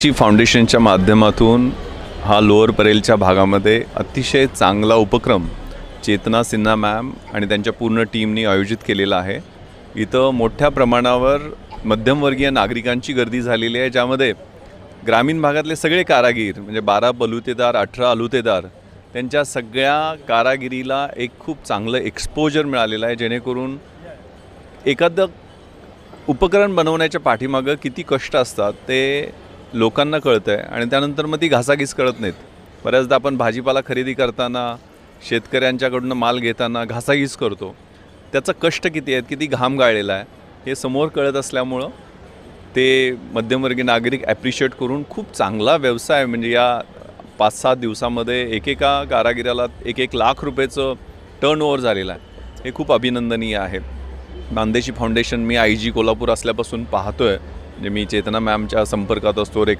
ची फाउंडेशनच्या माध्यमातून हा लोअर परेलच्या भागामध्ये अतिशय चांगला उपक्रम चेतना सिन्हा मॅम आणि त्यांच्या पूर्ण टीमनी आयोजित केलेला आहे. इथं मोठ्या प्रमाणावर मध्यमवर्गीय नागरिकांची गर्दी झालेली आहे ज्यामध्ये ग्रामीण भागातले सगळे कारागीर म्हणजे बारा बलुतेदार अठरा अलुतेदार त्यांच्या सगळ्या कारागिरीला एक खूप चांगलं एक्सपोजर मिळालेलं आहे जेणेकरून एखादं उपकरण बनवण्याच्या पाठीमागं किती कष्ट असतात ते लोकांना कळतं आहे आणि त्यानंतर मग ती घासाघीस कळत नाहीत. बऱ्याचदा आपण भाजीपाला खरेदी करताना शेतकऱ्यांच्याकडून माल घेताना घासाघीस करतो. त्याचं कष्ट किती आहेत किती घाम गाळलेला आहे हे समोर कळत असल्यामुळं ते मध्यमवर्गीय नागरिक ॲप्रिशिएट करून खूप चांगला व्यवसाय म्हणजे या पाच सात दिवसामध्ये एकेका कारागिराला एक एक लाख रुपयेचं टर्न ओव्हर झालेलं आहे. हे खूप अभिनंदनीय आहे. नांदेशी फाउंडेशन मी आय जी कोल्हापूर असल्यापासून पाहतो आहे म्हणजे मी चेतना मॅमच्या संपर्कात असतो रेखा